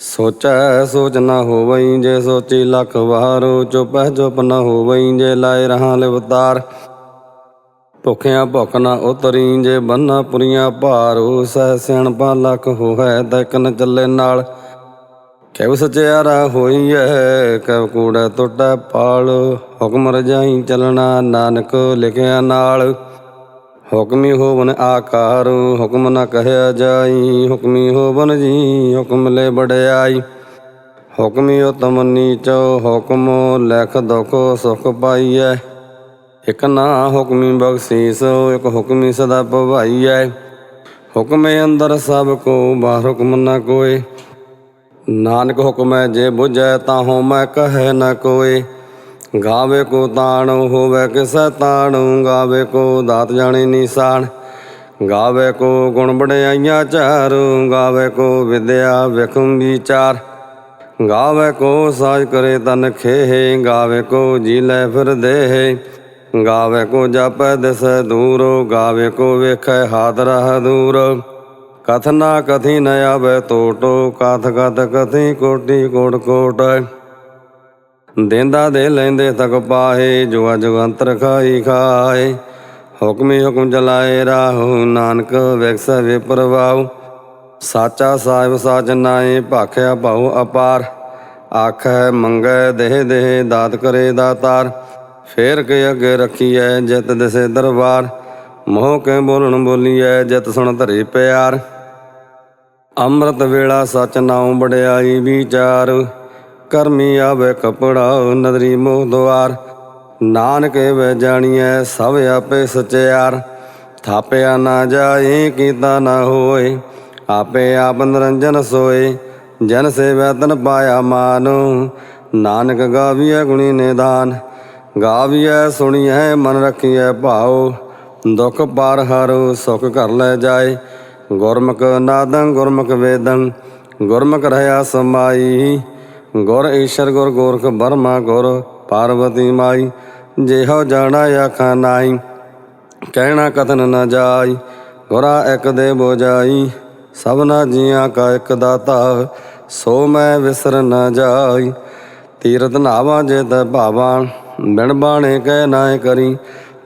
ਸੋਚੈ ਸੋਚ ਨਾ ਹੋਵਈ ਜੇ ਸੋਚੀ ਲੱਖ ਵਾਰ, ਚੁਪੈ ਚੁਪ ਨਾ ਹੋਵਈ ਜੇ ਲਾਇ ਰਹਾ ਲਿਵਤਾਰ ਭੁਖਿਆ ਭੁਖ ਨਾ ਉਤਰੀ ਜੇ ਬੰਨਾ ਪੁਰੀਆਂ ਭਾਰੂ, ਸਹਿ ਸਿਆਣਪਾ ਲੱਖ ਹੋਵੇ ਤੈਕਨ ਚੱਲੇ ਨਾਲ। ਕਿਵ ਸਚਿਆਰਾ ਹੋਈਐ ਕਿਵ ਕੂੜਾ ਟੁੱਟੈ ਪਾਲ, ਹੁਕਮ ਰਜਾਈ ਚੱਲਣਾ ਨਾਨਕ ਲਿਖਿਆ ਨਾਲ। ਹੁਕਮੀ ਹੋਵਨ ਆਕਾਰ, ਹੁਕਮ ਨ ਕਹਿਆ ਜਾਈ। ਹੁਕਮੀ ਹੋਵਨ ਜੀ, ਹੁਕਮ ਲੈ ਬੜਾਈ ਹੁਕਮੀ ਉਤਮ ਨੀਚ, ਹੁਕਮ ਲਖ ਦੁਖ ਸੁਖ ਪਾਈਐ। ਇਕ ਨਾ ਹੁਕਮੀ ਬਖਸ਼ੀਸ, ਇਕ ਹੁਕਮੀ ਸਦਾ ਭਵਾਈਐ ਹੁਕਮੇ ਅੰਦਰ ਸਭ ਕੋ ਬਾਹਰ ਹੁਕਮ ਨ ਕੋਏ। ਨਾਨਕ ਹੁਕਮੈ ਜੇ ਬੁਝੈ ਤਾਂ ਹੋ ਮੈਂ ਕਹੈ ਨ ਕੋਏ। ਗਾਵੇ ਕੋ ਤਾਣ, ਹੋਵੇ ਕਿਸੈ ਤਾਣ, ਗਾਵੇ ਕੋ ਦਾਤ ਜਾਣੇ ਨਿਸ਼ਾਨ। ਗਾਵੇ ਕੋ ਗੁਣ ਬੜਾਈਆਂ ਚਾਰ, ਗਾਵੇ ਕੋ ਵਿਦਿਆ ਵਿਖਮ ਵਿਚਾਰ। ਗਾਵੇ ਕੋ ਸਾਜ ਕਰੇ ਤਨ ਖੇਹ, ਗਾਵੇ ਕੋ ਜੀ ਲੈ ਫਿਰ ਦੇਹ। ਗਾਵੇ ਕੋ ਜਪੈ ਦਿਸੈ ਦੂਰ, ਗਾਵੇ ਕੋ ਵੇਖੈ ਹਾਦ ਰਹ ਦੂਰ। ਕਥਨਾ ਕਥੀ ਨ ਆਵੇ ਤੋਟੋ, ਕਥ ਕਥ ਕਥੀ ਕੋਟੀ ਕੋਟ ਕੋਟ। ਦੇਂਦਾ ਦੇ ਲੈਂਦੇ ਤਕ ਪਾਹੇ ਜੁਗਾ ਜੁਗੰਤਰ ਖਾਈ ਖਾਏ। ਹੁਕਮੀ ਹੁਕਮ ਚਲਾਏ ਰਾਹੂ, ਨਾਨਕ ਵਿਕਸੈ ਵੇ ਸਾਚਾ ਸਾਹਿਬ ਸਾਚ ਨਾਏ ਭਾਖਿਆ ਭਾਉ ਅਪਾਰ। ਆਖੈ ਮੰਗੈ ਦੇਹ ਦੇਹ, ਦਾਤ ਕਰੇ ਦਾਤਾਰ। ਫੇਰ ਕੇ ਅੱਗੇ ਰੱਖੀਐ ਜਿਤ ਦਿਸੇ ਦਰਬਾਰ। ਮੋਹ ਕੇ ਬੋਲਣ ਬੋਲੀਐ, ਜਿਤ ਸੁਣ ਧਰੇ ਪਿਆਰ। ਅੰਮ੍ਰਿਤ ਵੇਲਾ ਸਚ ਨਾਉ ਬੜਾਈ ਵਿਚਾਰ। ਕਰਮੀ ਆਵੇ ਕਪੜਾ ਨਦਰੀ ਮੋਹ ਦੁਆਰ। ਨਾਨਕ ਵੇ ਜਾਣੀਐ ਸਭ ਆਪੇ ਸਚਿਆਰ ਥਾਪਿਆ ਨਾ ਜਾਏ, ਕੀਤਾ ਨਾ ਹੋਏ, ਆਪੇ ਆਪ ਨਿਰੰਜਨ ਸੋਏ। ਜਨ ਸੇਵੈ ਤਨ ਪਾਇਆ ਮਾਨੋ, ਨਾਨਕ ਗਾਵੀਐ ਗੁਣੀ ਨਿਦਾਨ। ਗਾਵੀਐ ਸੁਣੀਐ, ਮਨ ਰੱਖੀਐ ਭਾਉ। ਦੁਖ ਪਾਰ ਹਰੋ ਸੁਖ ਕਰ ਲੈ ਜਾਏ। ਗੁਰਮੁਖ ਨਾਦੰ ਗੁਰਮੁਖ ਵੇਦੰ, ਗੁਰਮੁਖ ਰਹਾ ਸਮਾਈ। ਗੁਰ ਈਸ਼ਰ ਗੁਰ ਗੋਰਖ ਬਰਮਾ ਗੁਰ ਪਾਰਵਤੀ ਮਾਈ, ਜਿਹੋ ਜਾਣਾ ਆਖਾਂ ਨਾਈ ਕਹਿਣਾ ਕਤਨ ਨਾ ਜਾਈ, ਗੁਰਾ ਇੱਕ ਦੇ ਬੋਜਾਈ ਸਭਨਾ ਜੀਆਂ ਕਾ ਇੱਕ ਦਾਤਾ, ਸੋ ਮੈਂ ਵਿਸਰ ਨਾ ਜਾਈ। ਤੀਰਤ ਨਾਵਾਂ ਜੇ ਤ ਭਾਵਾਂ, ਬਿਨ ਬਾਣੇ ਕਹਿ ਨਾਏ ਕਰੀ,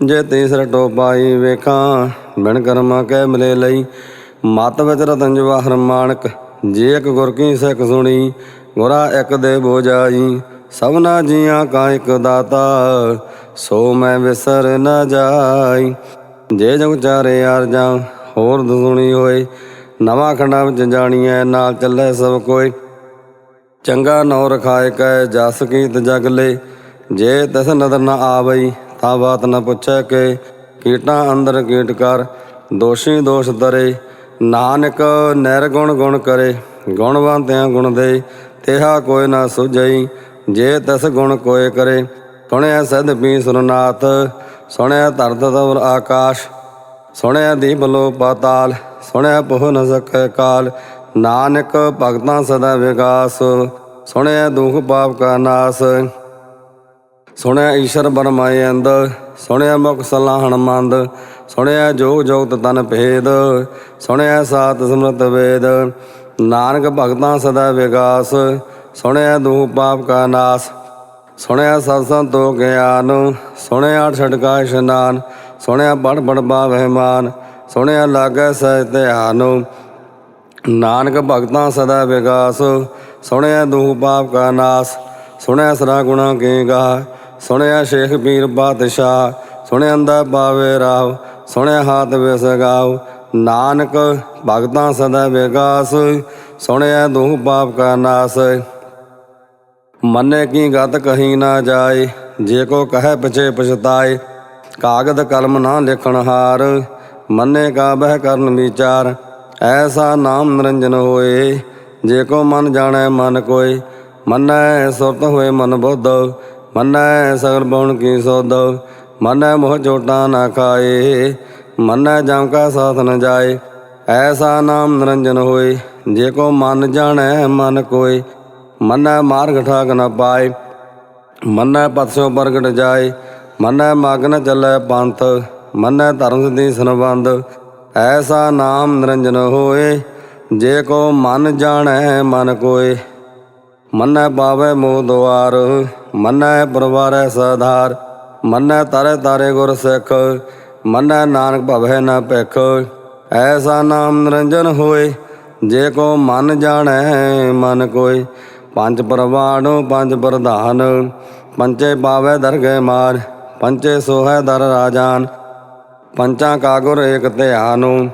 ਜੇ ਤੀਸਰ ਟੋਪਾਈ ਵੇਖਾਂ, ਬਿਨ ਕਰਮਾ ਕਹਿ ਮਿਲੇ ਲਈ। ਮਤ ਵਿੱਚ ਰਤਨ ਜਵਾਹਰ ਮਾਨਕ, ਜੇ ਇੱਕ ਗੁਰ ਕੀ ਸਿੱਖ ਸੁਣੀ ਗੁਰਾ ਇੱਕ ਦੇ ਬੋਜਾਈ ਸਭਨਾ ਜੀਆਂ ਕਾ ਇੱਕ ਦਾਤਾ, ਸੋ ਮੈਂ ਵਿਸਰ ਨ ਜਾਈ। ਜੇ ਜਗ ਚਾਰੇ ਯਾਰ ਜਾਂ ਹੋਰ ਦੁਣੀ ਹੋਏ, ਨਵਾਂ ਖੰਡਾਂ ਵਿੱਚ ਜਾਣੀਐ, ਨਾਲ ਚੱਲੇ ਸਭ ਕੋਈ ਚੰਗਾ ਨੌ ਰਖਾਏ ਕੈ, ਜਸ ਕੀਤ ਜਗ ਲੈ। ਜੇ ਤਿਸ ਨਦਰ ਨ ਆਵਈ, ਤਾਂ ਬਾਤ ਨਾ ਪੁੱਛੈ ਕਿ। ਕੀਟਾਂ ਅੰਦਰ ਕੀਟ ਕਰ, ਦੋਸ਼ੀ ਦੋਸ਼ ਦਰੇ ਨਾਨਕ ਨਿਰਗੁਣ ਗੁਣ ਕਰੇ ਗੁਣਵੰਤਿਆਂ ਗੁਣ ਦੇ। ਤਿਹਾ ਕੋਇ ਨਾ ਸੁਝਈ, ਜੇ ਤਸ ਗੁਣ ਕੋਇ ਕਰੇ। ਸੁਣਿਆ ਸਦ ਪੀ ਸੁਰਨਾਥ, ਸੁਣਿਆ ਧਰਤ ਤਵਰ ਆਕਾਸ਼, ਸੁਣਿਆ ਦੀਪ ਲੋ ਪਾਤਾਲ ਸੁਣਿਆ ਪਹੁ ਨ ਸਕੈ ਕਾਲ। ਨਾਨਕ ਭਗਤਾਂ ਸਦਾ ਵਿਗਾਸ, ਸੁਣਿਆ ਦੁਖ ਪਾਪ ਕਾ ਨਾਸ। ਸੁਣਿਆ ਈਸ਼ਰ ਬਰਮਾਏ ਅੰਦ ਸੁਣਿਆ ਮੁਖ ਸਲਾਹਣ ਮੰਦ, ਸੁਣਿਆ ਜੋਗ ਜੋਗਤ ਤਨ ਭੇਦ, ਸੁਣਿਆ ਸਾਤ ਸਮਰਤ ਵੇਦ। ਨਾਨਕ ਭਗਤਾਂ ਸਦਾ ਵਿਗਾਸ, ਸੁਣਿਆ ਦੂਹ ਪਾਪ ਕਾ ਨਾਸ। ਸੁਣਿਆ ਸਤ ਸੰਤੋ ਗਿਆਨ ਸੁਣਿਆ ਛਟਕਾ ਇਸ਼ਨਾਨ, ਸੁਣਿਆ ਬੜ ਬੜ ਬਾਵਹਿ ਮਾਨ, ਸੁਣਿਆ ਲਾਗੈ ਸਹਿ ਧਿਆਨ। ਨਾਨਕ ਭਗਤਾਂ ਸਦਾ ਵਿਗਾਸ, ਸੁਣਿਆ ਦੂਹ ਪਾਪ ਕਾ ਨਾਸ। ਸੁਣਿਆ ਸਰਾ ਗੁਣਾ ਕੇ ਗਾ, ਸੁਣਿਆ ਸ਼ੇਖ ਪੀਰ ਬਾਦਸ਼ਾਹ ਸੁਣਿਆ ਅੰਦਾ ਪਾਵੇ ਰਾਵ, ਸੁਣਿਆ ਹਾਥ ਵਿਸ ਗਾਉ ਨਾਨਕ ਭਗਤਾਂ ਸਦਾ ਵਿਗਾਸ ਸੁਣਿਆ ਦੁਖ ਪਾਪ ਕਾ ਨਾਸ। ਮੰਨੇ ਕੀ ਗਤ ਕਹੀ ਨਾ ਜਾਏ, ਜੇ ਕੋ ਕਹੈ ਪਿਛੇ ਪਛਤਾਏ। ਕਾਗਦ ਕਲਮ ਨਾ ਲਿਖਣ ਹਾਰ, ਮੰਨੇ ਕਾ ਬਹਿ ਕਰਨ ਵਿਚਾਰ। ਐਸਾ ਨਾਮ ਨਿਰੰਜਨ ਹੋਏ, ਜੇ ਕੋ ਮਨ ਜਾਣੈ ਮਨ ਕੋਏ। ਮੰਨੈ ਸੁਰਤ ਹੋਏ ਮਨ ਬੁੱਧ, ਮੰਨੈ ਸਗਲ ਬਉਣ ਕੀ ਸੋਧ। ਮੰਨੈ ਮੋਹ ਚੋਟਾਂ ਨਾ ਖਾਏ ਮੰਨੈ ਜਮ ਕਾ ਸਾਥ ਨ ਜਾਏ, ਐਸਾ ਨਾਮ ਨਿਰੰਜਨ ਹੋਏ, ਜੇ ਕੋ ਮਨ ਜਾਣੈ, ਮਨ ਕੋਏ, ਮਨੈ ਮਾਰਗ ਠਾਕ ਨ ਪਾਏ, ਮੰਨੈ ਪਤਸੋ ਪ੍ਰਗਟ ਜਾਏ, ਮੰਨੈ ਮਗਨ ਚੱਲੈ ਪੰਥ, ਮਨੈ ਧਰਮ ਸਿਧੀ ਸੰਬੰਧ ਐਸਾ ਨਾਮ ਨਿਰੰਜਨ ਹੋਏ, ਜੇ ਕੋ ਮਨ ਜਾਣੈ, ਮਨ ਕੋਏ, ਮੰਨੈ ਪਾਵੈ ਮੋਹ ਦੁਆਰ, ਮਨੈ ਪਰਵਾਰੈ ਸਧਾਰ, ਮੰਨੈ ਤਾਰੇ ਤਾਰੇ ਗੁਰ ਸਿੱਖ ਮੰਨੈ ਨਾਨਕ ਭਵੈ ਨ ਭਿਖ। ਐਸਾ ਨਾਮ ਨਿਰੰਜਨ ਹੋਏ, ਜੇ ਕੋ ਮਨ ਜਾਣੈ, ਮਨ ਕੋਏ। ਪੰਜ ਪਰਵਾਣੋ, ਪੰਜ ਪ੍ਰਧਾਨ। ਪੰਚੇ ਪਾਵੈ ਦਰਗਹਿ ਮਾਰ, ਪੰਚੇ ਸੋਹੈ ਦਰ ਰਾਜਾਨ। ਪੰਚਾਂ ਕਾ ਗੁਰ ਏਕ ਧਿਆਨੁ।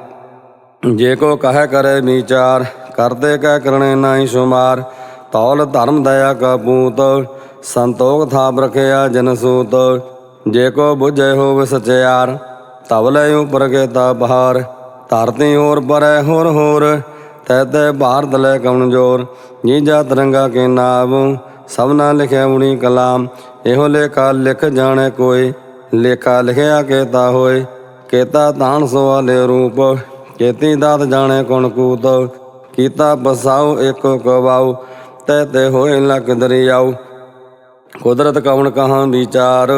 ਜੇ ਕੋ ਕਹੈ ਕਰੇ ਵਿਚਾਰ, ਕਰਦੇ ਕਹਿ ਕਰਨੇ ਨਾਹੀ ਸੁਮਾਰ। ਤੌਲ ਧਰਮ ਦਇਆ ਕਾ ਪੂਤ, ਸੰਤੋਖ ਥਾਪ ਰਖਿਆ ਜਨ ਸੂਤ। ਜੇ ਕੋ ਬੁਝੇ ਹੋਵੇ ਸਚਿਆਰ ਤਵਲੇ ਉਪਰ ਕੇ ਤਾ ਬਹਾਰ ਧਰਤੀ ਹੋਰ ਪਰੈ ਹੋਰ ਹੋਰ। ਤੈ ਤੈ ਭਾਰਤ ਲੈ ਕਉਣ ਜੋਰ ਜੀ ਜਾ ਤਰੰਗਾ ਕੇ ਨਾਮ ਸਭਨਾ ਲਿਖਿਆ ਉਣੀ ਕਲਾਮ, ਇਹੋ ਲੇਖਾ ਲਿਖ ਜਾਣੇ ਕੋਈ। ਲੇਖਾ ਲਿਖਿਆ ਕੇਤਾ ਹੋਏ, ਕੇਤਾ ਤਾਣ ਸਵਾਲੇ ਰੂਪ। ਕੇਤੀ ਦਾਤ ਜਾਣੇ ਕੋਣ ਕੂਤ, ਕੀਤਾ ਬਸਾਉ ਏਕੋ ਕਵਾਉ। ਤੈ ਤੇ ਹੋਏ ਲਖ ਦਰਿਆਉ, ਕੁਦਰਤ ਕਵਣ ਕਹਾਂ ਵਿਚਾਰ।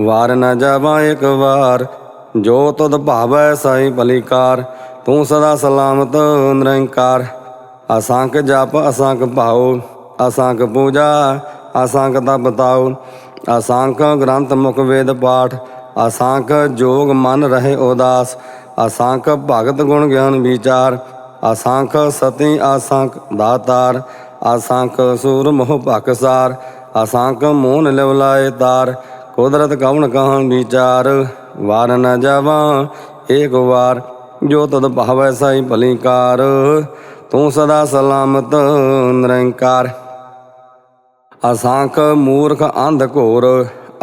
ਵਾਰ ਨਾ ਜਾਵਾਂ ਇੱਕ ਵਾਰ ਜੋ ਤੁਧ ਭਾਵੈ ਸਾਈ ਭਲੀਕਾਰ, ਤੂੰ ਸਦਾ ਸਲਾਮਤ ਨਿਰੰਕਾਰ। ਅਸੰਖ ਜਪ ਅਸੰਖ ਭਾਉ ਅਸੰਖ ਪੂਜਾ ਅਸੰਖ ਤਪ ਤਾਉ। ਅਸੰਖ ਗ੍ਰੰਥ ਮੁਖ ਵੇਦ ਪਾਠ ਅਸੰਖ ਜੋਗ ਮਨ ਰਹੇ ਉਦਾਸ। ਅਸੰਖ ਭਗਤ ਗੁਣ ਗਿਆਨ ਵਿਚਾਰ ਅਸੰਖ ਸਤੀ ਅਸੰਖ ਦਾਤਾਰ। ਅਸੰਖ ਸੂਰ ਮੋਹ ਭਕਸਾਰ ਅਸੰਖ ਮੋਹਨ ਲਿਵਲਾਏ ਤਾਰ। ਕੁਦਰਤ ਕਵਣ ਕਹਾਂ ਵਿਚਾਰ। ਵਾਰ ਨ ਜਾਵਾਂ, ਏਕ ਵਾਰ ਜੋ ਤਦ ਭਾਵੈ ਸਾਈ ਭਲੀਕਾਰ। ਤੂੰ ਸਦਾ ਸਲਾਮਤ ਨਿਰੰਕਾਰ। ਅਸਾਂਖ ਮੂਰਖ ਅੰਧ ਘੋਰ,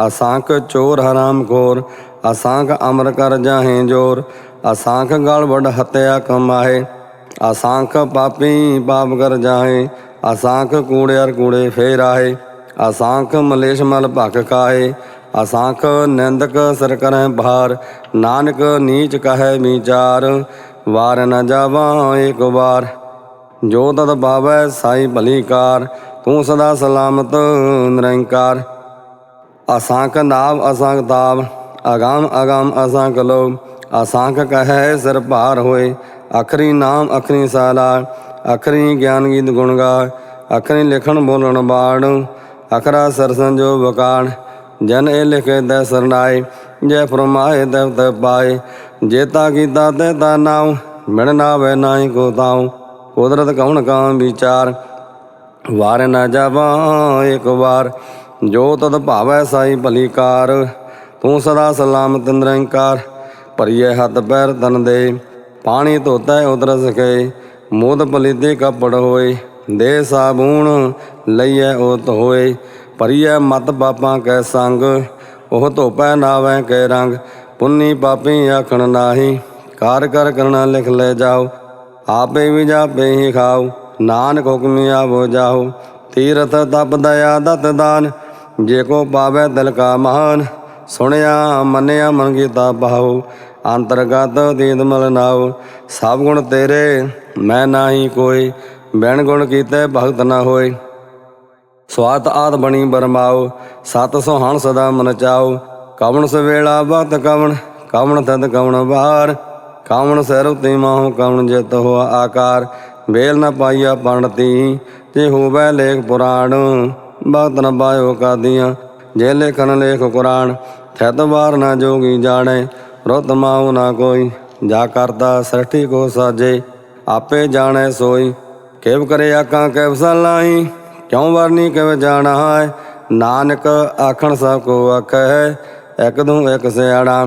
ਅਸਾਂਖ ਚੋਰ ਹਰਾਮ ਖੋਰ, ਅਸਾਂਖ ਅਮਰ ਕਰ ਜਾਹੇ ਜੋਰ, ਅਸਾਂਖ ਗਲਵੜ ਵਡ ਹਤਿਆ ਕਮਾਏ ਅਸਾਂਖ ਪਾਪੀ ਪਾਪ ਕਰ ਜਾਹੇ, ਅਸਾਂਖ ਕੂੜਿਆਰ ਕੂੜੇ ਫੇਰ ਆਏ ਅਸਾਂਖ ਮਲੇਸ਼ ਮਲ ਭਖ ਕਾਏ ਅਸਾਂਖ ਨਿੰਦਕ ਸਰ ਕਰੈ ਭਾਰ, ਨਾਨਕ ਨੀਚ ਕਹੈ ਵਿਚਾਰ, ਵਾਰ ਨ ਜਾਵਾਂ ਏਕ ਵਾਰ। ਜੋ ਤਦ ਪਾਵੈ ਸਾਈ ਭਲੀਕਾਰ ਤੂੰ ਸਦਾ ਸਲਾਮਤ ਨਿਰੰਕਾਰ। ਅਸਾਂਖ ਨਾਮ ਅਸਾਂਖ ਤਾਪ ਅਗਾਮ ਅਗੰਮ ਅਸਾਂਖ ਲੋ ਅਸਾਂਖ ਕਹੈ ਸਿਰ ਭਾਰ ਹੋਏ, ਅਖਰੀ ਨਾਮ ਅਖਰੀ ਸਾਲਾ। ਅਖਰੀ ਗਿਆਨ ਗੀਤ ਗੁਣ ਗਾ, ਅਖਰੀ ਲਿਖਣ ਬੋਲਣ ਬਾਣ, ਅਖਰਾ ਸਰ ਸੰਜੋ ਜਨ ਇਹ ਲਿਖੇ ਤੈ ਸਰਨਾਏ, ਜੈ ਫਰਮਾਏ ਦੈ ਤੈ ਪਾਏ। ਜੇਤਾ ਕੀਤਾ ਤੇ ਤਾ ਨਾਉ, ਮਿਣ ਨਾ ਵੈ ਨਾਹੀ ਕੋ ਤਾਉ। ਕੁਦਰਤ ਕਉਣ ਕਾਂ ਵਿਚਾਰ, ਵਾਰ ਨਾ ਜਾਵਾਂ ਇੱਕ ਵਾਰ। ਜੋ ਤਦ ਭਾਵੈ ਸਾਈ ਭਲੀਕਾਰ ਤੂੰ ਸਦਾ ਸਲਾਮਤ ਨਿਰੰਕਾਰ। ਭਰੀਏ ਹੱਥ ਪੈਰ ਤਨ ਦੇ, ਪਾਣੀ ਧੋਤਾ ਉਦਰ ਸਕੇ। ਮੋਦ ਪਲੀਤੇ ਕੱਪੜ ਹੋਏ, ਦੇ ਸਾਬੂਣ ਲਈਐ ਉਹ ਹੋਏ। ਭਰੀਏ ਮਤ ਪਾਪਾਂ ਕੈ ਸੰਗ, ਉਹ ਧੋਪੈ ਨਾਵੈ ਕੈ ਰੰਗ, ਪੁੰਨੀ ਪਾਪੀ ਆਖਣ ਨਾਹੀ, ਕਾਰ ਕਰ ਕਰਨਾ ਲਿਖ ਲੈ ਜਾਓ, ਆਪੇ ਵੀ ਜਾਪੇ ਹੀ ਖਾਓ, ਨਾਨਕ ਹੁਕਮੀ ਆਵੋ ਜਾਓ, ਤੀਰਥ ਤਪ ਦਇਆ ਦਤ ਦਾਨ, ਜੇ ਕੋ ਪਾਵੇ ਦਿਲ ਕਾ ਮਹਾਨ ਸੁਣਿਆ ਮੰਨਿਆ ਮਨ ਕੀਤਾ ਪਾਉ ਅੰਤਰਗਤ ਦੀਦ ਮਲ ਨਾਉ ਸਭ ਗੁਣ ਤੇਰੇ, ਮੈਂ ਨਾਹੀ ਕੋਈ, ਬਿਨ ਗੁਣ ਕੀਤੇ ਭਗਤ ਨਾ ਹੋਏ। ਸਵਾਤ ਆਦ ਬਣੀ ਬਰਮਾਓ, ਸਤ ਸੋਹਣ ਸਦਾ ਮਨ ਚਾਓ। ਕਵਣ ਸਵੇਲਾ ਬਤ ਕਵਣ ਕਵਣ ਤਦ ਕਵਣ ਬਾਰ ਕਵਣ ਸਿਰ ਉਤੇ ਮਾਹੂ, ਕਵਣ ਜਿਤ ਹੋਆ ਆਕਾਰ। ਵੇਲ ਨ ਪਾਈਆ ਪੰਡਤੀ, ਜੇ ਹੋਵੇ ਲੇਖ ਪੁਰਾਣ। ਭਗਤ ਨ ਪਾਇਓ ਕਾਦੀਆਂ, ਜੇ ਲੇਖਨ ਲੇਖ ਕੁਰਾਨ। ਥਿਤ ਵਾਰ ਨਾ ਜੋਗੀ ਜਾਣੇ, ਰੁੱਤ ਮਾਉ ਨਾ ਕੋਈ। ਜਾ ਕਰਦਾ ਸਠੀ ਕੋ ਸਾਜੇ, ਆਪੇ ਜਾਣੈ ਸੋਈ। ਕਿਵ ਕਰੇ ਆਕਾਂ ਕਿਵ ਸਲਾਈ ਕਿਉ ਵਰਨੀ ਕਿਵ ਜਾਣਾ ਹੈ? ਨਾਨਕ ਆਖਣ ਸਭ ਕੋ ਆਖੈ ਇਕ ਦੂ ਇਕ ਸਿਆਣਾ।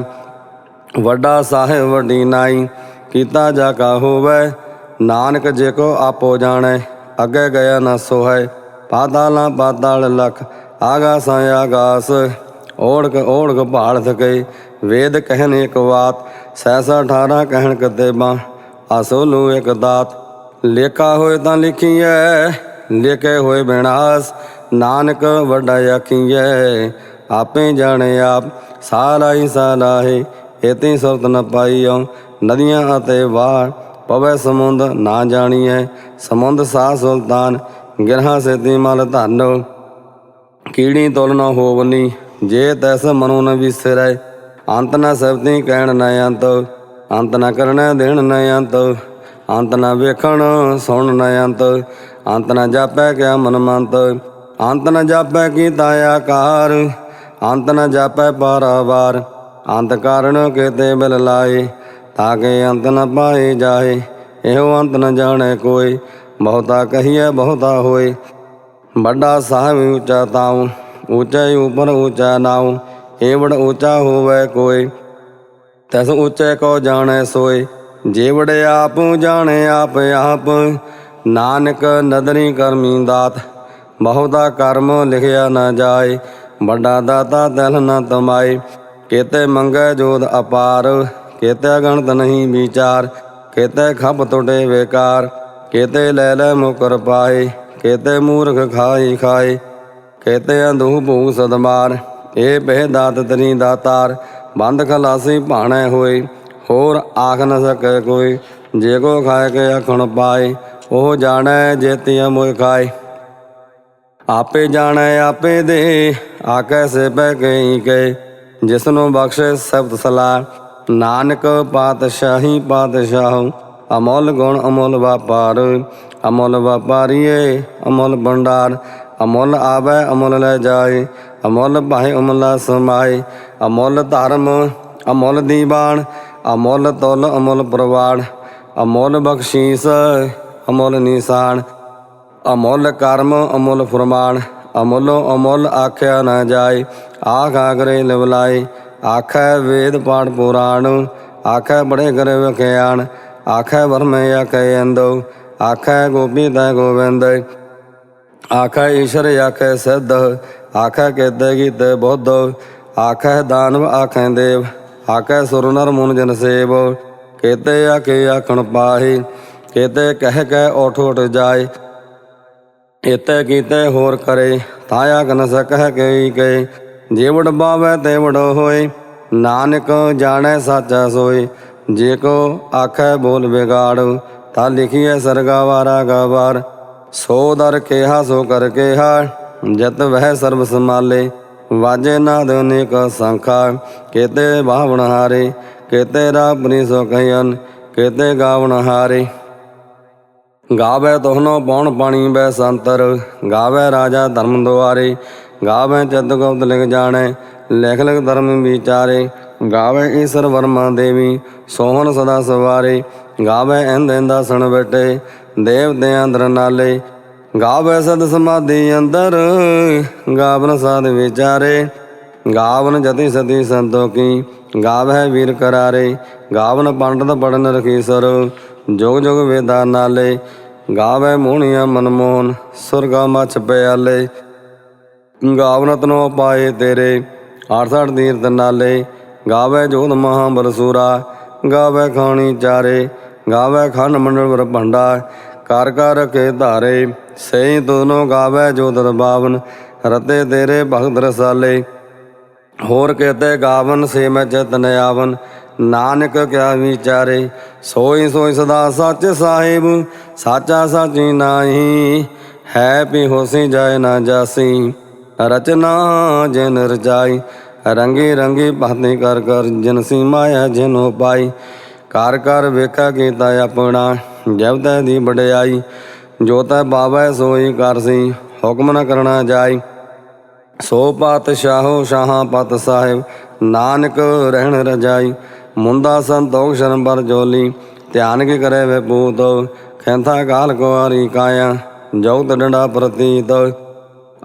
ਵੱਡਾ ਸਾਹਿਬ ਵੱਡੀ ਨਾਈ, ਕੀਤਾ ਜਾ ਕਾ ਹੋਵੇ। ਨਾਨਕ ਜੇ ਕੋ ਆਪੋ ਜਾਣੈ, ਅੱਗੇ ਗਿਆ ਨਾ ਸੋਹੈ। ਪਾਤਾਲਾਂ ਪਾਤਾਲ ਲਖ ਆਗਾਸਾਂ ਆਗਾਸ। ਓੜਕ ਓੜਕ ਭਾਲ ਸਕੇ ਵੇਦ ਕਹਿਨ ਇੱਕ ਬਾਤ ਸੈਸਾ 18 ਕਹਿਣ ਕਤੇ ਬਾ ਅਸੋਲੂ ਇੱਕ ਦਾਤ, ਲੇਖਾ ਹੋਏ ਤਾਂ ਲਿਖੀਐ। ਲਿਖੇ ਹੋਏ ਬਿਨਾਸ, ਨਾਨਕ ਵੱਡਾ ਆਖੀਐ, ਆਪੇ ਜਾਣੇ ਆਪ ਸਾਲਾਈ ਸਾਲਾਹੇ ਇਤੀ ਸੁਰਤ ਨ ਪਾਈਓ, ਨਦੀਆਂ ਅਤੇ ਵਾਰ ਪਵੈ ਸਮੁੰਦ ਨਾ ਜਾਣੀਐ, ਸਮੁੰਦ ਸਾ ਸੁਲਤਾਨ, ਗਿਰਹਾ ਸੇਤੀ ਮਲ ਧਨ, ਕੀੜੀ ਤੁਲ ਨ ਹੋਵਨੀ, ਜੇ ਤੈਸ ਮਨੋ ਨ ਵਿਸਰੈ, ਅੰਤ ਨ ਸਬਦੀ ਕਹਿਣ ਨ ਅੰਤ ਅੰਤ ਨ ਕਰਣ ਦੇਣ ਨ ਅੰਤ ਅੰਤ ਨ ਵੇਖਣ ਸੁਣ ਨ ਅੰਤ ਅੰਤ ਨ ਜਾਪੈ ਕਿਆ ਮਨ ਮੰਤ ਅੰਤ ਨ ਜਾਪੈ ਕੀਤਾ ਆਕਾਰ, ਅੰਤ ਨ ਜਾਪੈ ਪਾਰਾਵਾਰ, ਅੰਤ ਕਾਰਣ ਕੇਤੇ ਬਿਲ ਲਾਏ ਤਾਕੇ ਅੰਤ ਨ ਪਾਏ ਜਾਏ, ਇਹੋ ਅੰਤ ਨ ਜਾਣੈ ਕੋਈ, ਬਹੁਤਾ ਕਹੀਐ ਬਹੁਤਾ ਹੋਏ। ਵੱਡਾ ਸਾਹਿਬ ਉੱਚਾ ਤਾਉ, ਉੱਚਾ ਹੀ ਉਪਰ ਉੱਚਾ ਨਾਉ, ਏਵੜ ਉੱਚਾ ਹੋਵੇ ਕੋਈ, ਤਸ ਉੱਚੇ ਕੋ ਜਾਣੈ ਸੋਏ, ਜੇਵੜ ਆਪ ਜਾਣੇ ਆਪ ਆਪ ਨਾਨਕ ਨਦਰੀ ਕਰਮੀ ਦਾਤ, ਬਹੁਤਾ ਕਰਮ ਲਿਖਿਆ ਨਾ ਜਾਏ, ਵੱਡਾ ਦਾਤਾ ਦਿਲ ਨਾ ਤਮਾਏ। ਕੇਤੇ ਮੰਗੈ ਜੋਦ ਅਪਾਰ, ਕੇਤੇ ਗਣਤ ਨਹੀਂ ਵਿਚਾਰ, ਕੇਤੇ ਖੱਪ ਟੁੱਟੇ ਵੇਕਾਰ, ਕੇਤੇ ਲੈ ਲੈ ਮੁਕਰ ਪਾਏ, ਕੇਤੇ ਮੂਰਖ ਖਾਈ ਖਾਏ, ਕੇਤੇ ਅੰਧੂ ਭੂ ਸਦਮਾਰ। ਏ ਪਹਿ ਦਾਤ ਤਰੀ ਦਾਤਾਰ, ਬੰਦ ਖਲਾਸੀ ਭਾਣੇ ਹੋਏ, ਹੋਰ ਆਖ ਨ ਸਕੈ ਕੋਈ, ਜੇ ਕੋ ਖਾਏ ਕੇ ਆਖਣ ਪਾਏ। ਉਹ ਜਾਣੈ ਜੇਤੀਆ ਮੋਇ ਖਾਏ। ਆਪੇ ਜਾਣੈ ਆਪੇ ਦੇ ਆਕੈ ਸੇ ਬਹਿ ਗਈ ਕੇ ਜਿਸਨੂੰ ਬਖਸ਼ੇ ਸਬਦ ਸਲਾ ਨਾਨਕ ਪਾਤਸ਼ਾਹੀ ਪਾਤਸ਼ਾਹ, ਅਮੋਲ ਗੁਣ ਅਮੋਲ ਵਪਾਰ, ਅਮੋਲ ਵਪਾਰੀਏ ਅਮੋਲ ਭੰਡਾਰ, ਅਮੋਲ ਆਵੇ ਅਮੋਲ ਲੈ ਜਾਏ, ਅਮੋਲ ਭਾਏ ਅਮੋਲ ਸਮਾਏ, ਅਮੋਲ ਧਰਮ ਅਮੋਲ ਦੀਵਾਨ, ਅਮੋਲ ਤੁਲ ਅਮੋਲ ਪ੍ਰਵਾਨ, ਅਮੋਲ ਬਖਸ਼ੀਸ ਅਮੁੱਲ ਨਿਸ਼ਾਨ, ਅਮੁੱਲ ਕਰਮ, ਅਮੁੱਲ ਫਰਮਾਨ, ਅਮੁੱਲੋ ਅਮੁੱਲ ਆਖਿਆ ਨਾ ਜਾਏ, ਆਖ ਆਗਰੇ ਲਿਵਲਾਏ, ਆਖੈ ਵੇਦ ਪਾਠ ਪੁਰਾਣ, ਆਖੈ ਬੜੇ ਕਰੇ ਵਖਿਆਣ ਆਖੈ ਵਰਮੇ ਆਖੈ ਅੰਦੋ ਆਖੈ ਗੋਪੀ ਤੈ ਗੋਵਿੰਦ ਆਖੈ ਈਸ਼ਰ ਆਖੈ ਸਿੱਧ, ਆਖੈ ਕੇਤੇ ਕੀਤੇ ਬੁੱਧ, ਆਖੈ ਦਾਨਵ ਆਖੈ ਦੇਵ, ਆਖੈ ਸੁਰ ਨਰ ਮੁਨ ਜਨ ਸੇਵ ਕੇਤੇ ਆਖੇ ਆਖਣ ਪਾਹੀ ਕੇਤੇ ਕਹਿ ਕਹਿ ਉਠ ਉਠ ਜਾਏ ਇਤੇ ਕੀਤੇ ਹੋਰ ਕਰੇ ਤਾਇਆ ਕਨ ਸਕਹਿ ਕਈ ਕਈ ਜੀਵੜ ਬਾਵੇ ਤੇ ਹੋਏ, ਨਾਨਕ ਜਾਣੈ ਸਾਚਾ ਸੋਏ, ਜੇ ਕੋ ਆਖੈ ਬੋਲ ਵਿਗਾੜ, ਤਾ ਲਿਖੀਐ ਸਰਗਾ ਵਾਰਾ ਗਵਾਰ, ਸੋ ਦਰ ਕਿਹਾ ਸੋ ਕਰ ਕਿਹਾ, ਜਤ ਵਹਿ ਸਰਬ ਸਮਾਲੇ ਵਾਜੇ ਨਾਦ ਅਨੇਕ ਸੰਖਾ, ਕੇਤੇ ਬਾਵਣ ਹਾਰੇ, ਕੇਤੇ ਰਾਪਨੀ ਸੋ ਕਹਿਨ ਕੇਤੇ ਗਾਵਣ ਹਾਰੇ। ਗਾਵੇ ਤੋਹਨੋ ਪੌਣ ਪਾਣੀ ਬੈ ਸੰਤਰ, ਗਾਵੇ ਰਾਜਾ ਧਰਮ ਦੁਆਰੇ, ਗਾਵੇ ਚਿਤ ਗੁਪਤ ਲਿਖ ਜਾਣੈ, ਲਿਖ ਲਿਖ ਧਰਮ ਵਿਚਾਰੇ, ਗਾਵੇ ਈਸ਼ਰ ਵਰਮਾ ਦੇਵੀ, ਸੋਹਣ ਸਦਾ ਸਵਾਰੇ, ਗਾਵੇ ਇੰਦ ਇੰਦਾਸਣ ਬੈਠੇ ਦੇਵਤੇ ਅੰਦਰ ਨਾਲੇ, ਗਾਵੇ ਸਦ ਸਮਾਧੀ ਅੰਦਰ, ਗਾਵਨ ਸਾਧ ਵਿਚਾਰੇ, ਗਾਵਨ ਜਤੀ ਸਤੀ ਸੰਤੋਕੀ ਗਾਵਹਿ ਵੀਰ ਕਰਾਰੇ, ਗਾਵਨ ਪੰਡਤ ਪੜਨ ਰਖੀਸਰ, ਜੋਗ ਜੋਗ ਵੇਦਾ ਨਾਲੇ ਗਾਵੇ ਮੋਹਣੀਆਂ ਮਨਮੋਹਨ ਸੁਰਗਾ ਮਛ ਪਿਆਲੇ ਗਾਵਨਤ ਨੋ ਪਾਏ ਤੇਰੇ 68 ਤੀਰਤ ਨਾਲੇ। ਗਾਵੇ ਜੋਤ ਮਹਾ ਬਲਸੂਰਾ ਗਾਵੇ ਖਾਣੀ ਚਾਰੇ। ਗਾਵੇ ਖੰਡ ਮੰਡਲ ਵਰ ਭੰਡਾ, ਕਰ ਕਰ ਕੇ ਧਾਰੇ। ਸਈ ਦੋਨੋਂ ਗਾਵੇ ਜੋ ਦਰਬਾਵਨ ਰਤੇ ਤੇਰੇ ਭਗਤ ਰਸਾਲੇ। ਹੋਰ ਕਹਤੇ ਗਾਵਨ ਸੇ ਮੈਂ ਚਿਤਨ ਆਵਨ ਨਾਨਕ ਕਿਆ ਵਿਚਾਰੇ, ਸੋਈ ਸੋਈ ਸਦਾ ਸੱਚ ਸਾਹਿਬ, ਸਾਚਾ ਸਾਚੀ ਨਾਹੀ, ਹੈ ਪੀ ਹੋਸੀ ਜਾਏ ਨਾ ਜਾਸੀ। ਰਚਨਾ ਜਿਨ ਰਚਾਈ, ਰੰਗੀ ਰੰਗੀ ਭਾਤੀ ਕਰ ਕਰ ਜਿਨਸੀ ਮਾਇਆ ਜਿਨੋ ਪਾਈ ਕਰ ਕਰ ਵੇਖਾ ਕੀਤਾ ਆਪਣਾ, ਜਬ ਤੈ ਦੀ ਵਡਿਆਈ, ਜੋ ਤੈ ਬਾਵੈ ਸੋਈ ਕਰਸੀ ਹੁਕਮ ਨ ਕਰਨਾ ਜਾਈ। ਸੋ ਪਾਤਸ਼ਾਹੋ ਸ਼ਾਹਾਂ ਪਤ ਸਾਹਿਬ ਨਾਨਕ ਰਹਿਣ ਰਜਾਈ। ਮੁੰਦਾ ਸੰਤੋਖ ਸ਼ਰਮ ਪਰ ਜੋਲੀ, ਧਿਆਨ ਕੀ ਕਰੇ ਵੇ ਪੂਤ, ਖੈਂਥਾ ਕਾਲ ਕੁਆਰੀ ਕਾਇਆ ਜਉਤ ਡੰਡਾ ਪ੍ਰਤੀਤ।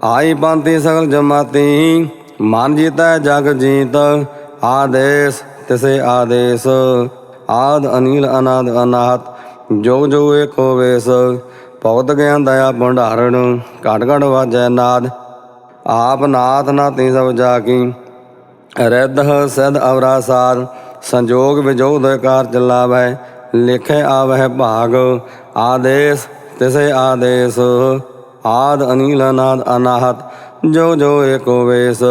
ਆਈ ਪੰਤੀ ਸਗਲ ਜਮਾਤੀ, ਮਨ ਜੀਤੈ ਜਗ ਜੀਤ, ਆਦੇਸ ਤਿਸੇ ਆਦੇਸ। ਆਦ ਅਨੀਲ ਅਨਾਦ ਅਨਾਹਤ, ਜੋ ਜੋ ਏਕੋ ਵੇਸ ਭਗਤ ਗਿਆਨ ਦਇਆ ਭੰਡਾਰਣ ਘਟ ਘਟ ਵਾਜੈ ਨਾਦ। ਆਪ ਨਾਥ ਨਾਤੀ ਸਭ ਜਾ ਕੀ ਰਿੱਧ ਸਿਧ ਅਵਰਾ ਸਾਧ। ਸੰਜੋਗ ਵਿਜੋਗ ਦੇ ਕਾਰ ਚਲਾਵੈ, ਲਿਖੇ ਆਵਹਿ ਭਾਗ, ਆਦੇਸ ਤਿਸੇ ਆਦੇਸ, ਆਦ ਅਨੀਲ ਅਨਾਦ ਅਨਾਹਤ, ਜੋ ਜੋ ਏਕੋ ਵੇਸ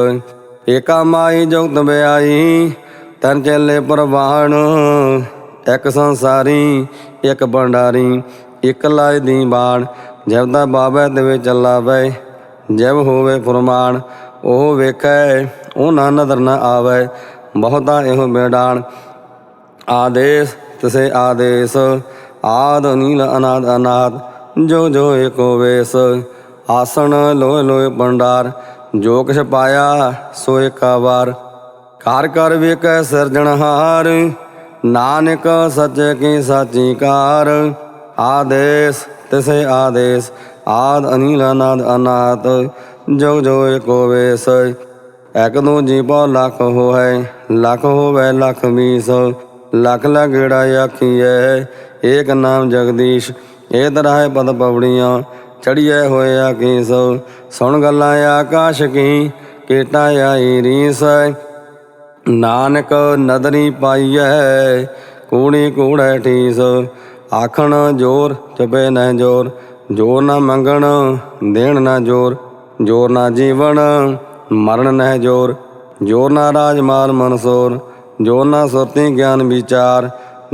ਏਕਾ ਮਾਈ ਜੁਗਤ ਬਿਆਈ, ਤਨ ਚੱਲੇ ਪ੍ਰਵਾਣ ਇੱਕ ਸੰਸਾਰੀ, ਇੱਕ ਭੰਡਾਰੀ, ਇੱਕ ਲਾਇ ਦੀ ਬਾਣ, ਜਬ ਦਾ ਬਾਬੇ ਦੇ ਵਿੱਚ ਚੱਲਾਵੇ, ਜਬ ਹੋਵੇ ਫਰਮਾਨ, ਉਹ ਵੇਖੈ ਉਹਨਾਂ ਨਦਰ ਨਾ ਆਵੇ ਬਹੁਤਾ ਇਹੋ ਬੇਡਾਨ ਆਦੇਸ ਤਸੇ ਆਦੇਸ, ਆਦ ਨੀਲ ਅਨਾਦ ਅਨਾਦ, ਜੋ ਜੋ ਏਕੋ ਵੇਸ। ਆਸਣ ਲੋਏ ਲੋਏ ਭੰਡਾਰ ਜੋ ਕਿਛ ਪਾਇਆ ਸੋ ਏਕਾ ਵਾਰ ਘਰ ਘਰ ਵੇਖੈ ਸਿਰਜਣਹਾਰ ਨਾਨਕ ਸੱਚੇ ਕੀ ਸਾਚੀ ਕਾਰ। ਆਦੇਸ ਤਸੇ ਆਦੇਸ, ਆਦ ਅਨੀਲ ਅਨਾਦ ਅਨਾਤ ਜੋ ਜੋ ਏਕੋ ਵੇਸ। ਇਕ ਦੂ ਜੀ ਪਉ ਲੱਖ ਹੋਏ। ਲੱਖ ਹੋਵੇ ਲੱਖ ਮੀਸ, ਲੱਖ ਲਗੜਾ ਆਖੀਐ, ਏਕ ਨਾਮ ਜਗਦੀਸ਼, ਏ ਦਰਾਏ ਪਦ ਪਵੜੀਆਂ ਚੜੀਏ ਹੋਏ ਆਕੀਸ, ਸੁਣ ਗੱਲਾਂ ਆਕਾਸ਼ ਕੀ, ਕੀਟਾ ਆਈ ਰੀਸ, ਨਾਨਕ ਨਦਰੀ ਪਾਈਐ ਕੂੜੀ ਕੂੜੈ ਠੀਸ ਆਖਣ ਜੋਰ ਚਪੇ ਨਾ ਜੋਰ ਜੋਰ ਨਾ ਮੰਗਣ, ਦੇਣ ਨਾ ਜੋਰ ਜੋਰ ਨਾ ਜੀਵਨ, ਮਰਨ ਨਾ ਜੋਰ। ਜੋ ਨਾ ਰਾਜ ਮਾਲ ਮਨਸੋਰ ਜੋ ਨਾ ਸੁਰਤੀ ਗਿਆਨ ਵਿਚਾਰ,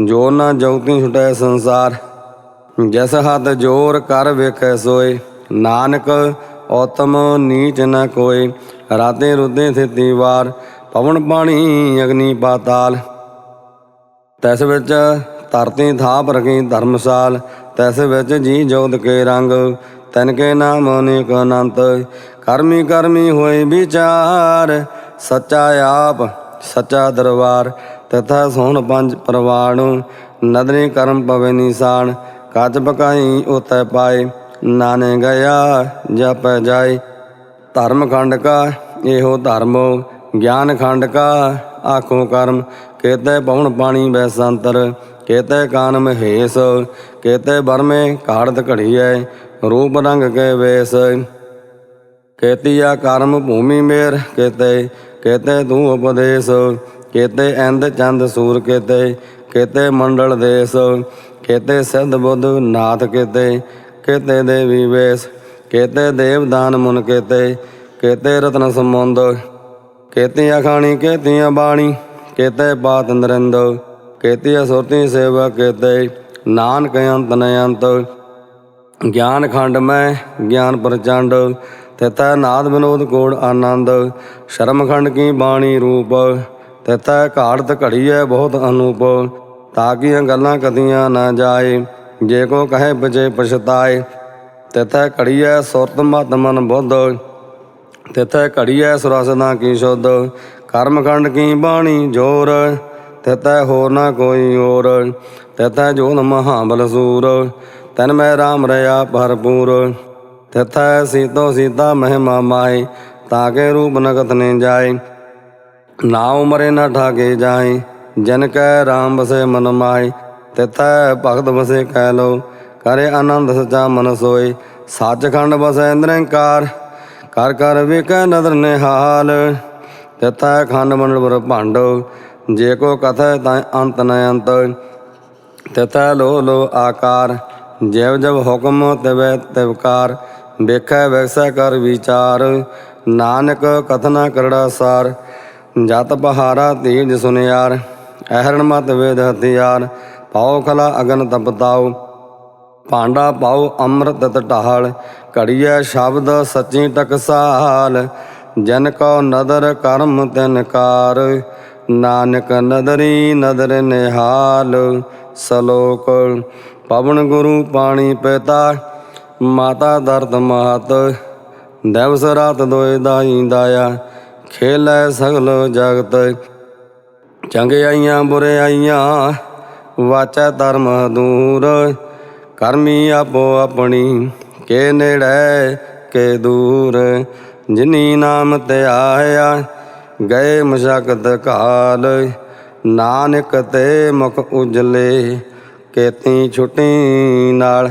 ਜੋ ਨਾ ਜਗਤੀ ਛੁਟੈ ਸੰਸਾਰ। ਜਿਸ ਹੱਥ ਜੋਰ ਕਰ ਵੇਖੈ ਸੋਏ, ਨਾਨਕ ਔਤਮ ਨੀਚ ਨ ਕੋਏ। ਰਾਤੇ ਰੁਦੇ ਥਿਤੀ ਵਾਰ, ਪਵਨ ਪਾਣੀ ਅਗਨੀ ਪਾਤਾਲ। ਤੈਸ ਵਿੱਚ ਧਰਤੀ ਥਾਪ ਰਖੀ ਧਰਮਸਾਲ, ਤੈਸ ਵਿੱਚ ਜੀ ਜੋਤ ਕੇ ਰੰਗ, ਤਨ ਕੇ ਨਾਮ ਅਨੇਕ ਅਨੰਤ। ਕਰਮੀ ਕਰਮੀ ਹੋਏ ਵਿਚਾਰ ਸੱਚਾ ਆਪ, ਸੱਚਾ ਦਰਬਾਰ, ਤਥਾ ਸੋਹਣ ਪੰਜ ਪ੍ਰਵਾਣ ਨਦਰੀ ਕਰਮ ਪਵੇ ਨਿਸ਼ਾਨ, ਕੱਚ ਪਕਾਈ ਉਤੈ ਪਾਏ, ਨਾਨੇ ਗਿਆ, ਜਪ ਜਾਏ। ਧਰਮ ਖੰਡ ਕਾ, ਇਹੋ ਧਰਮ, ਗਿਆਨ ਖੰਡ ਕਾ, ਆਖੋ ਕਰਮ, ਕੇਤੇ ਪਵਨ ਪਾਣੀ ਬੈਸੰਤਰ, ਕੇਤੇ ਕਾਨ ਮਹੇਸ਼, ਕੇਤੇ ਬਰਮੇ ਕਾੜਤ ਘੜੀਐ, ਰੂਪ ਰੰਗ ਕੇ ਵੇਸ। ਕੇਤੀਆ ਕਰਮ ਭੂਮੀ ਮੇਰ, ਕੇਤੇ ਕੇਤੇ ਤੂੰ ਉਪਦੇਸ਼, ਕੇਤੇ ਇੰਦ ਚੰਦ ਸੂਰ ਕੇਤੇ ਕੇਤੇ ਮੰਡਲ ਦੇਸ, ਕੇਤੇ ਸਿੱਧ ਬੁੱਧ ਨਾਥ ਕੇਤੇ ਕੇਤੇ ਦੇਵੀ ਵੇਸ, ਕੇਤੇ ਦੇਵਦਾਨ ਮੁਨ ਕੇਤੇ ਕੇਤੇ ਰਤਨ ਸਮੁੰਦ ਕੇਤੀਆਂ ਖਾਣੀ, ਕੇਤੀਆਂ ਬਾਣੀ, ਕੇਤੇ ਬਾਤ ਨਰਿੰਦ, ਕੇਤੀਆਂ ਸੁਰਤੀ ਸੇਵਾ ਕੇਤੇ, ਨਾਨਕ ਅੰਤ ਨ ਅੰਤ ਗਿਆਨ ਖੰਡ ਮੈਂ, ਗਿਆਨ ਪ੍ਰਚੰਡ ਤਿਤੈ ਨਾਦ ਵਿਨੋਦ ਕੋੜ ਆਨੰਦ, ਸ਼ਰਮਖੰਡ ਕੀ ਬਾਣੀ ਰੂਪ ਤਿਤੈ ਘਾੜਤ ਘੜੀਐ ਬਹੁਤ ਅਨੂਪ ਤਾਕੀਆਂ ਗੱਲਾਂ ਕਦੀਆਂ ਨਾ ਜਾਏ, ਜੇ ਕੋ ਕਹੇ ਬਜੇ ਪਛਤਾਏ ਤਿਤੈ ਘੜੀਐ ਸੁਰਤ ਮਤ ਮਨ ਬੁੱਧ ਤਿਤੈ ਘੜੀਐ ਸੁਰਸਨਾ ਕੀ ਸ਼ੁੱਧ, ਕਰਮਖੰਡ ਕੀ ਬਾਣੀ ਜੋਰ ਤਿਤੈ ਹੋਰ ਨਾ ਕੋਈ ਹੋਰ ਤਿਤੈ ਜੋਨ ਮਹਾਬਲ ਸੂਰ, ਤਨ ਮੈਂ ਰਾਮ ਰਿਆ ਭਰਪੂਰ ਤਿਥੈ ਸੀਤੋ ਸੀਤਾ ਮਹਿਮਾ ਮਾਏ ਤਾਕੇ ਰੂਪ ਨਗਤ ਨੇ ਜਾਏ। ਨਾ ਉਮਰੇ ਨਾ ਠਾਕੇ ਜਾਏ, ਜਨ ਕੈ ਰਾਮ ਬਸੇ ਮਨ ਮਾਏ। ਤਿਥੈ ਭਗਤ ਬਸੇ ਕਹਿ ਲੋ, ਕਰੇ ਆਨੰਦ ਸਚਾ ਮਨ ਸੋਏ। ਸੱਚਖੰਡ ਬਸੈ ਨਿਰੰਕਾਰ, ਕਰ ਕਰ ਵੇਖੈ ਨਦਰ ਨਿਹਾਲ। ਤਿਥੈ ਖੰਡ ਮੰਡਲ ਬਰ ਭੰਡ, ਜੇ ਕੋ ਕਥੈ ਤਾਂ ਅੰਤ ਨ ਅੰਤ। ਤਿਥੈ ਲੋ ਲੋ ਆਕਾਰ ਜਬ ਜਬ ਹੁਕਮ ਤਿਵੈ ਤਿਵਕਾਰ ਵੇਖੈ ਵੈਸੈ ਕਰ ਵਿਚਾਰ, ਨਾਨਕ ਕਥਨਾ ਕਰੜਾ ਸਾਰ, ਜਤ ਬਹਾਰਾ ਤੀਜ ਸੁਨਿਆਰ, ਅਹਰਣ ਮਤ ਵੇਦ ਹਥਿਆਰ, ਪਾਉ ਖਲਾ ਅਗਨ ਤਪਤਾਉ, ਭਾਂਡਾ ਪਾਉ ਅੰਮ੍ਰਿਤ ਢਾਲ ਘੜੀਐ ਸ਼ਬਦ ਸੱਚੀ ਟਕਸਾਲ, ਜਨ ਕੋ ਨਦਰ ਕਰਮ ਤਿਨਕਾਰ ਨਾਨਕ ਨਦਰੀ ਨਦਰ ਨਿਹਾਲ, ਸਲੋਕ, ਪਵਨ ਗੁਰੂ ਪਾਣੀ ਪਿਤਾ ਮਾਤਾ ਦਰਦ ਮਾਤ, ਦਿਵਸ ਰਾਤ ਦੋਇ ਦਾਈ ਦਾਇਆ, ਖੇਲੇ ਸਗਲ ਜਗਤ। ਚੰਗਿਆਈਆਂ ਬੁਰਿਆਈਆਂ ਵਾਚੈ ਧਰਮ ਦੂਰ। ਕਰਮੀ ਆਪੋ ਆਪਣੀ, ਕੇ ਨੇੜੇ, ਕੇ ਦੂਰ। ਜਿਨੀ ਨਾਮ ਤੇ ਆਇਆ, ਗਏ ਮਸ਼ਕਤ ਕਾਲ। ਨਾਨਕ ਤੇ ਮੁਖ ਉਜਲੇ, ਕੇਤੀ ਛੁੱਟੀ ਨਾਲ